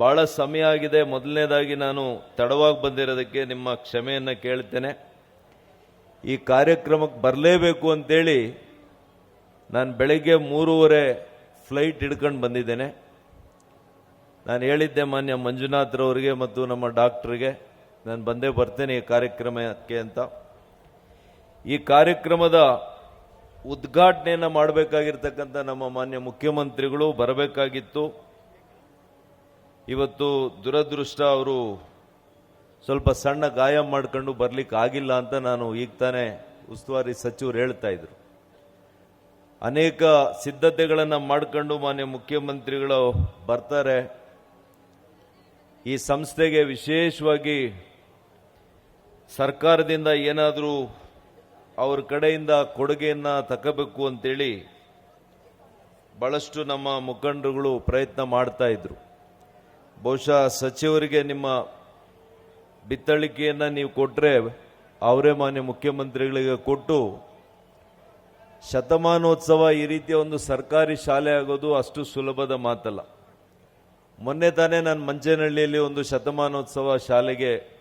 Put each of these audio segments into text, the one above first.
ಬಹಳ ಸಮಯ ಆಗಿದೆ. ಮೊದಲನೇದಾಗಿ ನಾನು ತಡವಾಗಿ ಬಂದಿರೋದಕ್ಕೆ ನಿಮ್ಮ ಕ್ಷಮೆಯನ್ನು ಕೇಳ್ತೇನೆ. ಈ ಕಾರ್ಯಕ್ರಮಕ್ಕೆ ಬರಲೇಬೇಕು ಅಂತೇಳಿ ನಾನು ಬೆಳಗ್ಗೆ ಮೂರುವರೆ ಫ್ಲೈಟ್ ಹಿಡ್ಕೊಂಡು ಬಂದಿದ್ದೇನೆ. ನಾನು ಹೇಳಿದ್ದೆ ಮಾನ್ಯ ಮಂಜುನಾಥ್ರವರಿಗೆ ಮತ್ತು ನಮ್ಮ ಡಾಕ್ಟ್ರಿಗೆ, ನಾನು ಬಂದೇ ಬರ್ತೇನೆ ಈ ಕಾರ್ಯಕ್ರಮಕ್ಕೆ ಅಂತ. ಈ ಕಾರ್ಯಕ್ರಮದ ಉದ್ಘಾಟನೆಯನ್ನು ಮಾಡಬೇಕಾಗಿರ್ತಕ್ಕಂಥ ನಮ್ಮ ಮಾನ್ಯ ಮುಖ್ಯಮಂತ್ರಿಗಳು ಬರಬೇಕಾಗಿತ್ತು. ಇವತ್ತು ದುರದೃಷ್ಟ ಅವರು ಸ್ವಲ್ಪ ಸಣ್ಣ ಗಾಯ ಮಾಡ್ಕೊಂಡು ಬರ್ಲಿಕ್ಕೆ ಆಗಿಲ್ಲ ಅಂತ ನಾನು ಈಗ ತಾನೇ ಉಸ್ತುವಾರಿ ಸಚಿವರು ಹೇಳ್ತಾ ಇದ್ರು. ಅನೇಕ ಸಿದ್ಧತೆಗಳನ್ನು ಮಾಡ್ಕೊಂಡು ಮಾನ್ಯ ಮುಖ್ಯಮಂತ್ರಿಗಳು ಬರ್ತಾರೆ. ಈ ಸಂಸ್ಥೆಗೆ ವಿಶೇಷವಾಗಿ ಸರ್ಕಾರದಿಂದ ಏನಾದರೂ ಅವ್ರ ಕಡೆಯಿಂದ ಕೊಡುಗೆಯನ್ನು ತಗೋಬೇಕು ಅಂತೇಳಿ ಬಹಳಷ್ಟು ನಮ್ಮ ಮುಖಂಡರುಗಳು ಪ್ರಯತ್ನ ಮಾಡ್ತಾ ಇದ್ರು. ಬಹುಶಃ ಸಚಿವರಿಗೆ ನಿಮ್ಮ ಬಿತ್ತಳಿಕೆಯನ್ನು ನೀವು ಕೊಟ್ಟರೆ ಅವರೇ ಮಾನ್ಯ ಮುಖ್ಯಮಂತ್ರಿಗಳಿಗೆ ಕೊಟ್ಟು ಶತಮಾನೋತ್ಸವ ಈ ರೀತಿಯ ಒಂದು ಸರ್ಕಾರಿ ಶಾಲೆ ಆಗೋದು ಅಷ್ಟು ಸುಲಭದ ಮಾತಲ್ಲ. ಮೊನ್ನೆ ತಾನೇ ನಾನು ಮಂಜೇನಹಳ್ಳಿಯಲ್ಲಿ ಒಂದು ಶತಮಾನೋತ್ಸವ ಶಾಲೆಗೆ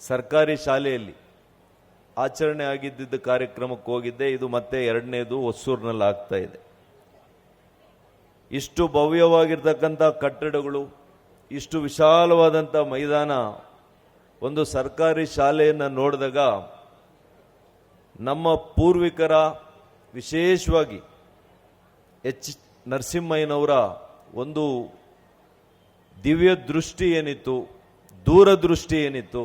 ಸರ್ಕಾರಿ ಶಾಲೆಯಲ್ಲಿ ಆಚರಣೆ ಆಗಿದ್ದ ಕಾರ್ಯಕ್ರಮಕ್ಕೆ ಹೋಗಿದ್ದೆ. ಇದು ಮತ್ತೆ ಎರಡನೇದು ಹೊಸೂರಿನಲ್ಲಿ ಆಗ್ತಾ ಇದೆ. ಇಷ್ಟು ಭವ್ಯವಾಗಿರ್ತಕ್ಕಂಥ ಕಟ್ಟಡಗಳು ಇಷ್ಟು ವಿಶಾಲವಾದಂಥ ಮೈದಾನ, ಒಂದು ಸರ್ಕಾರಿ ಶಾಲೆಯನ್ನು ನೋಡಿದಾಗ ನಮ್ಮ ಪೂರ್ವಿಕರ, ವಿಶೇಷವಾಗಿ ಎಚ್ ನರಸಿಂಹಯ್ಯನವರ ಒಂದು ದಿವ್ಯ ದೃಷ್ಟಿ ಏನಿತ್ತು, ದೂರದೃಷ್ಟಿ ಏನಿತ್ತು,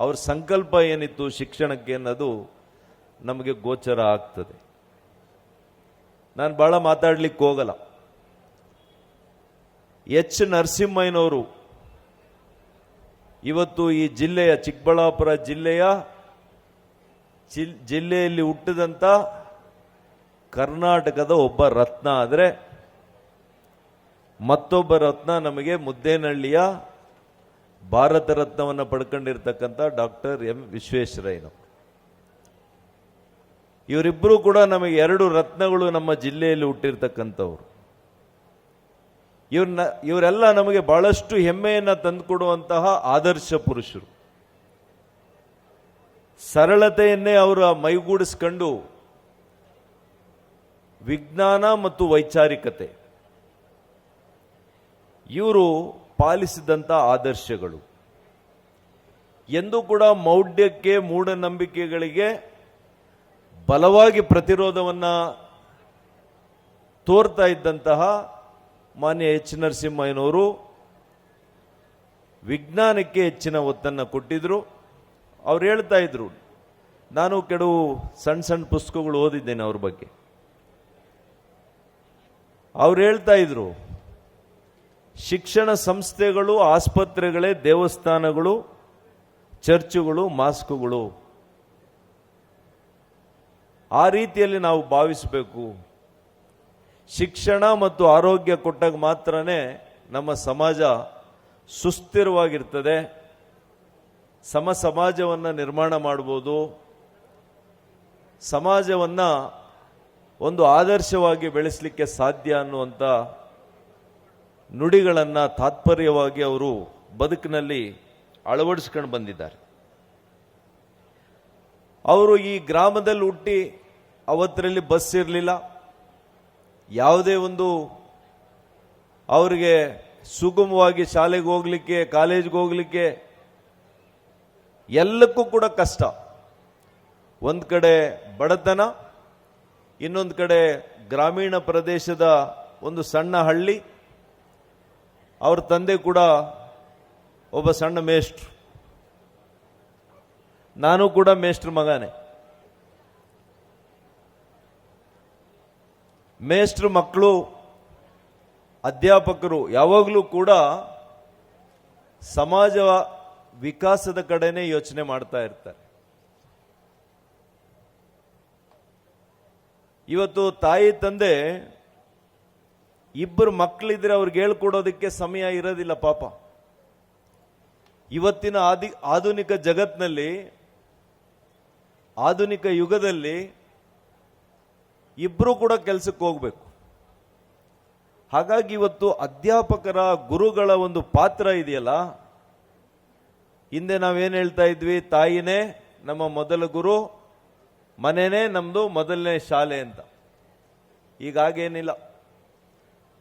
ಅವ್ರ ಸಂಕಲ್ಪ ಏನಿತ್ತು ಶಿಕ್ಷಣಕ್ಕೆ ಅನ್ನೋದು ನಮಗೆ ಗೋಚರ ಆಗ್ತದೆ. ನಾನು ಭಾಳ ಮಾತಾಡ್ಲಿಕ್ಕೆ ಹೋಗಲ್ಲ. ಎಚ್ ನರಸಿಂಹಯ್ಯನವರು. ಇವತ್ತು ಈ ಜಿಲ್ಲೆಯ ಚಿಕ್ಕಬಳ್ಳಾಪುರ ಜಿಲ್ಲೆಯ ಜಿಲ್- ಜಿಲ್ಲೆಯಲ್ಲಿ ಹುಟ್ಟಿದಂಥ ಕರ್ನಾಟಕದ ಒಬ್ಬ ರತ್ನ ಆದರೆ ಮತ್ತೊಬ್ಬ ರತ್ನ ನಮಗೆ ಮುದ್ದೇನಹಳ್ಳಿಯ ಭಾರತ ರತ್ನವನ್ನು ಪಡ್ಕೊಂಡಿರ್ತಕ್ಕಂಥ ಡಾಕ್ಟರ್ ಎಂ ವಿಶ್ವೇಶ್ವರಯ್ಯನವರು ಇವರಿಬ್ಬರೂ ಕೂಡ ನಮಗೆ ಎರಡು ರತ್ನಗಳು ನಮ್ಮ ಜಿಲ್ಲೆಯಲ್ಲಿ ಹುಟ್ಟಿರ್ತಕ್ಕಂಥವ್ರು. ಇವ್ರನ್ನ ಇವರೆಲ್ಲ ನಮಗೆ ಬಹಳಷ್ಟು ಹೆಮ್ಮೆಯನ್ನು ತಂದುಕೊಡುವಂತಹ ಆದರ್ಶ ಪುರುಷರು. ಸರಳತೆಯನ್ನೇ ಅವರ ಮೈಗೂಡಿಸ್ಕೊಂಡು ವಿಜ್ಞಾನ ಮತ್ತು ವೈಚಾರಿಕತೆ. ಇವರು ಪಾಲಿಸಿದಂಥ ಆದರ್ಶಗಳು. ಎಂದೂ ಕೂಡ ಮೌಢ್ಯಕ್ಕೆ ಮೂಢನಂಬಿಕೆಗಳಿಗೆ ಬಲವಾಗಿ ಪ್ರತಿರೋಧವನ್ನು ತೋರ್ತಾ ಇದ್ದಂತಹ ಮಾನ್ಯ ಎಚ್ ನರಸಿಂಹಯ್ಯನವರು ವಿಜ್ಞಾನಕ್ಕೆ ಹೆಚ್ಚಿನ ಒತ್ತನ್ನು ಕೊಟ್ಟಿದ್ರು. ಅವ್ರು ಹೇಳ್ತಾ ಇದ್ರು, ನಾನು ಕೆಲವು ಸಣ್ಣ ಸಣ್ಣ ಪುಸ್ತಕಗಳು ಓದಿದ್ದೇನೆ ಅವ್ರ ಬಗ್ಗೆ. ಅವ್ರು ಹೇಳ್ತಾ ಇದ್ರು, ಶಿಕ್ಷಣ ಸಂಸ್ಥೆಗಳು, ಆಸ್ಪತ್ರೆಗಳೇ, ದೇವಸ್ಥಾನಗಳು, ಚರ್ಚುಗಳು, ಮಾಸ್ಕುಗಳು. ಆ ರೀತಿಯಲ್ಲಿ ನಾವು ಭಾವಿಸಬೇಕು. ಶಿಕ್ಷಣ ಮತ್ತು ಆರೋಗ್ಯ ಕೊಟ್ಟಾಗ ಮಾತ್ರನೇ ನಮ್ಮ ಸಮಾಜ ಸುಸ್ಥಿರವಾಗಿರ್ತದೆ. ಸಮ ಸಮಾಜವನ್ನು ನಿರ್ಮಾಣ ಮಾಡ್ಬೋದು. ಸಮಾಜವನ್ನು ಒಂದು ಆದರ್ಶವಾಗಿ ಬೆಳೆಸಲಿಕ್ಕೆ ಸಾಧ್ಯ ಅನ್ನುವಂಥ ನುಡಿಗಳನ್ನು ತಾತ್ಪರ್ಯವಾಗಿ ಅವರು ಬದುಕಿನಲ್ಲಿ ಅಳವಡಿಸ್ಕೊಂಡು ಬಂದಿದ್ದಾರೆ. ಅವರು ಈ ಗ್ರಾಮದಲ್ಲಿ ಹುಟ್ಟಿ ಅವತ್ತರಲ್ಲಿ ಬಸ್ ಇರಲಿಲ್ಲ. ಯಾವುದೇ ಒಂದು ಅವರಿಗೆ ಸುಗಮವಾಗಿ ಶಾಲೆಗೆ ಹೋಗ್ಲಿಕ್ಕೆ, ಕಾಲೇಜ್ಗೆ ಹೋಗ್ಲಿಕ್ಕೆ ಎಲ್ಲಕ್ಕೂ ಕೂಡ ಕಷ್ಟ. ಒಂದು ಕಡೆ ಬಡತನ, ಇನ್ನೊಂದು ಕಡೆ ಗ್ರಾಮೀಣ ಪ್ರದೇಶದ ಒಂದು ಸಣ್ಣ ಹಳ್ಳಿ, ಅವ್ರ ತಂದೆ ಕೂಡ ಒಬ್ಬ ಸಣ್ಣ ಮೇಷ್ಟ್ರು. ನಾನು ಕೂಡ ಮೇಷ್ಟ್ರ ಮಗನೇ. ಮೇಷ್ಟ್ರ ಮಕ್ಕಳು, ಅಧ್ಯಾಪಕರು ಯಾವಾಗಲೂ ಕೂಡ ಸಮಾಜ ವಿಕಾಸದ ಕಡೆನೇ ಯೋಚನೆ ಮಾಡ್ತಾ ಇರ್ತಾರೆ. ಇವತ್ತು ತಾಯಿ ತಂದೆ ಇಬ್ಬರು ಮಕ್ಕಳಿದ್ರೆ ಅವ್ರಿಗೆ ಹೇಳ್ಕೊಡೋದಕ್ಕೆ ಸಮಯ ಇರೋದಿಲ್ಲ ಪಾಪ. ಇವತ್ತಿನ ಆಧುನಿಕ ಜಗತ್ನಲ್ಲಿ, ಆಧುನಿಕ ಯುಗದಲ್ಲಿ ಇಬ್ಬರು ಕೂಡ ಕೆಲಸಕ್ಕೆ ಹೋಗಬೇಕು. ಹಾಗಾಗಿ ಇವತ್ತು ಅಧ್ಯಾಪಕರ ಗುರುಗಳ ಒಂದು ಪಾತ್ರ ಇದೆಯಲ್ಲ? ಹಿಂದೆ ನಾವೇನು ಹೇಳ್ತಾ ಇದ್ವಿ? ತಾಯಿನೇ ನಮ್ಮ ಮೊದಲ ಗುರು, ಮನೆನೇ ನಮ್ಮದು ಮೊದಲನೇ ಶಾಲೆ ಅಂತ. ಈಗಾಗೇನಿಲ್ಲ.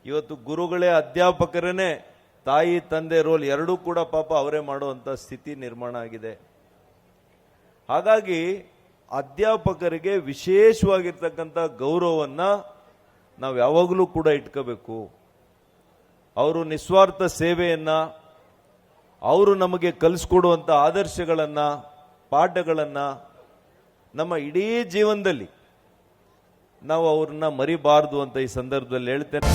ಇವತ್ತು ಗುರುಗಳೇ ಅಧ್ಯಾಪಕರನ್ನೇ ತಾಯಿ, ತಂದೆ ರೋಲ್ ಎರಡೂ ಕೂಡ ಪಾಪ ಅವರೇ ಮಾಡುವಂಥ ಸ್ಥಿತಿ ನಿರ್ಮಾಣ ಆಗಿದೆ. ಹಾಗಾಗಿ ಅಧ್ಯಾಪಕರಿಗೆ ವಿಶೇಷವಾಗಿರ್ತಕ್ಕಂಥ ಗೌರವವನ್ನು ನಾವು ಯಾವಾಗಲೂ ಕೂಡ ಇಟ್ಕೋಬೇಕು. ಅವರು ನಿಸ್ವಾರ್ಥ ಸೇವೆಯನ್ನು, ಅವರು ನಮಗೆ ಕಲಿಸ್ಕೊಡುವಂಥ ಆದರ್ಶಗಳನ್ನು, ಪಾಠಗಳನ್ನು ನಮ್ಮ ಇಡೀ ಜೀವನದಲ್ಲಿ ನಾವು ಅವ್ರನ್ನ ಮರಿಬಾರದು ಅಂತ ಈ ಸಂದರ್ಭದಲ್ಲಿ ಹೇಳ್ತೇನೆ.